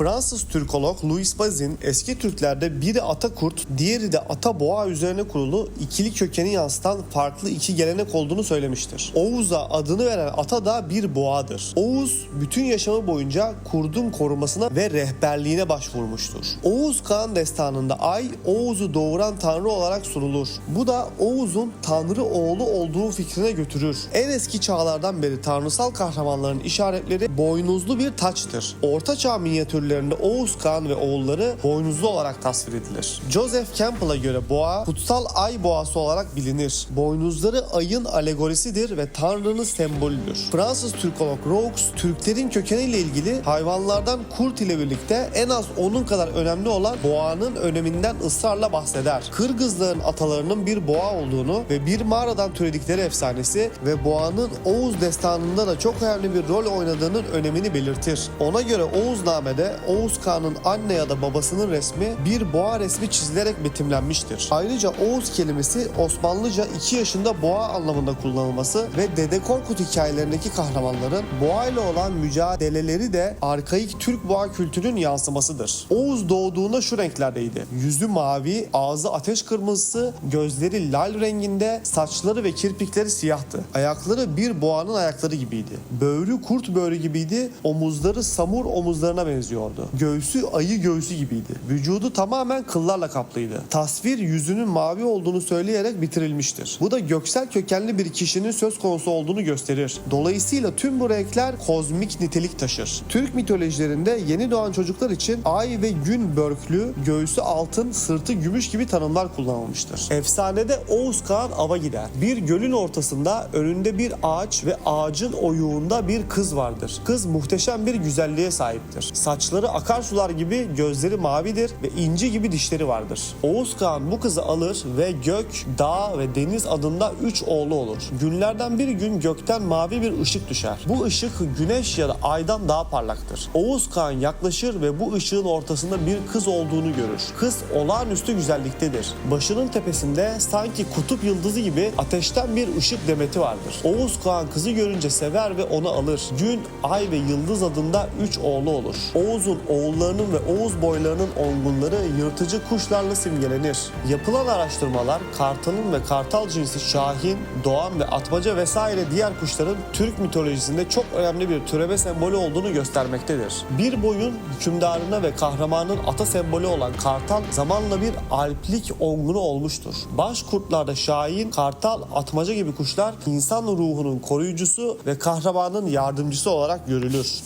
Fransız Türkolog Louis Bazin eski Türklerde biri ata kurt, diğeri de ata boğa üzerine kurulu ikili kökeni yansıtan farklı iki gelenek olduğunu söylemiştir. Oğuz'a adını veren ata da bir boğadır. Oğuz bütün yaşamı boyunca kurdun korumasına ve rehberliğine başvurmuştur. Oğuz Kağan destanında ay Oğuz'u doğuran tanrı olarak sunulur. Bu da Oğuz'un tanrı oğlu olduğu fikrine götürür. En eski çağlardan beri tanrısal kahramanların işaretleri boynuzlu bir taçtır. Orta Çağ minyatürlerinde Oğuz Kağan ve oğulları boynuzlu olarak tasvir edilir. Joseph Campbell'a göre boğa kutsal ay boğası olarak bilinir. Boynuzları ayın alegorisidir ve tanrının sembolüdür. Fransız Türkolog Roux, Türklerin kökeniyle ilgili hayvanlardan kurt ile birlikte en az onun kadar önemli olan boğanın öneminden ısrarla bahseder. Kırgızların atalarının bir boğa olduğunu ve bir mağaradan türedikleri efsanesi ve boğanın Oğuz destanında da çok önemli bir rol oynadığının önemini belirtir. Ona göre Oğuzname'de Oğuz Kağan'ın anne ya da babasının resmi bir boğa resmi çizilerek betimlenmiştir. Ayrıca Oğuz kelimesi Osmanlıca 2 yaşında boğa anlamında kullanılması ve Dede Korkut hikayelerindeki kahramanların boğa ile olan mücadeleleri de arkaik Türk boğa kültürünün yansımasıdır. Oğuz doğduğunda şu renklerdeydi. Yüzü mavi, ağzı ateş kırmızısı, gözleri lal renginde, saçları ve kirpikleri siyahtı. Ayakları bir boğanın ayakları gibiydi. Böğrü kurt böğrü gibiydi, omuzları samur omuzlarına benziyordu. Göğsü ayı göğsü gibiydi. Vücudu tamamen kıllarla kaplıydı. Tasvir yüzünün mavi olduğunu söyleyerek bitirilmiştir. Bu da göksel kökenli bir kişinin söz konusu olduğunu gösterir. Dolayısıyla tüm bu renkler kozmik nitelik taşır. Türk mitolojilerinde yeni doğan çocuklar için ay ve gün börklü, göğsü altın, sırtı gümüş gibi tanımlar kullanılmıştır. Efsanede Oğuz Kağan ava gider. Bir gölün ortasında önünde bir ağaç ve ağacın oyuğunda bir kız vardır. Kız muhteşem bir güzelliğe sahiptir. Saçları akarsular gibi, gözleri mavidir ve inci gibi dişleri vardır. Oğuz Kağan bu kızı alır ve gök, dağ ve deniz adında üç oğlu olur. Günlerden bir gün gökten mavi bir ışık düşer. Bu ışık güneş ya da aydan daha parlaktır. Oğuz Kağan yaklaşır ve bu ışığın ortasında bir kız olduğunu görür. Kız olağanüstü güzelliktedir. Başının tepesinde sanki kutup yıldızı gibi ateşten bir ışık demeti vardır. Oğuz Kağan kızı görünce sever ve onu alır. Gün, ay ve yıldız adında üç oğlu olur. Oğuz'un oğullarının ve Oğuz boylarının olgunları yırtıcı kuşlarla simgelenir. Yapılan araştırmalar kartalın ve kartal cinsi şahin, doğan ve atmaca vesaire diğer kuşların Türk mitolojisinde çok önemli bir türeme sembolü olduğunu göstermektedir. Bir boyun hükümdarına ve kahramanın ata sembolü olan kartal zamanla bir alplik ongunu olmuştur. Baş kurtlarda şahin, kartal, atmaca gibi kuşlar insan ruhunun koruyucusu ve kahramanın yardımcısı olarak görülür.